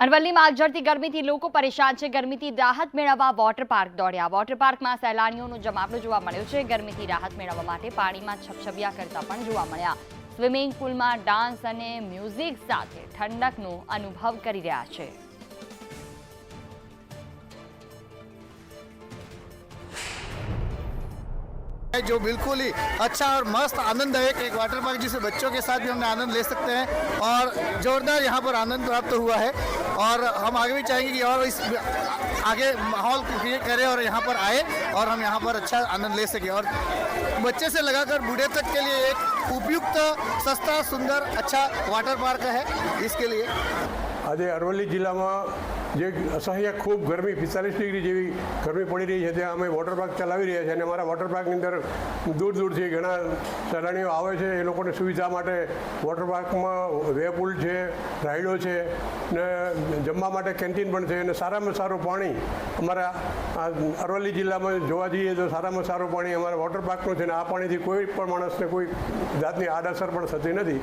અરવલ્લીમાં આગઝરતી ગરમીથી લોકો પરેશાન છે ગરમીથી રાહત મેળવવા વોટર પાર્ક દોડ્યા વોટર પાર્કમાં સહેલાણીઓનો જમાવડો જોવા મળ્યો છે ગરમીથી રાહત મેળવવા માટે પાણીમાં છપછપિયા કરતા પણ જોવા મળ્યા સ્વિમિંગ પુલમાં ડાન્સ અને મ્યુઝિક સાથે ઠંડકનો અનુભવ કરી રહ્યા છે है जो बिल्कुल ही अच्छा और मस्त आनंददायक एक वाटर पार्क जिसे बच्चों के साथ भी हमने आनंद ले सकते हैं और जोरदार यहाँ पर आनंद प्राप्त हुआ है और हम आगे भी चाहेंगे कि और इस आगे माहौल क्रिएट करें और यहाँ पर आए और हम यहाँ पर अच्छा आनंद ले सकें। और बच्चे से लगाकर बूढ़े तक के लिए एक उपयुक्त, सस्ता, सुंदर अच्छा वाटर पार्क है इसके लिए। આજે અરવલ્લી જિલ્લામાં જે અસહ્ય ખૂબ ગરમી, પિસ્તાલીસ ડિગ્રી જેવી ગરમી પડી રહી છે, ત્યાં અમે વોટર પાર્ક ચલાવી રહ્યા છીએ અને અમારા વોટર પાર્કની અંદર દૂર દૂરથી ઘણા સહેલાણીઓ આવે છે. એ લોકોને સુવિધા માટે વોટર પાર્કમાં વે છે રાઈડો છે ને જમવા માટે કેન્ટીન પણ છે અને સારામાં સારું પાણી અમારા અરવલ્લી જિલ્લામાં જોવા જઈએ તો સારામાં સારું પાણી અમારા વોટર પાર્કનું છે ને આ પાણીથી કોઈ પણ માણસને કોઈ જાતની આડઅસર પણ થતી નથી.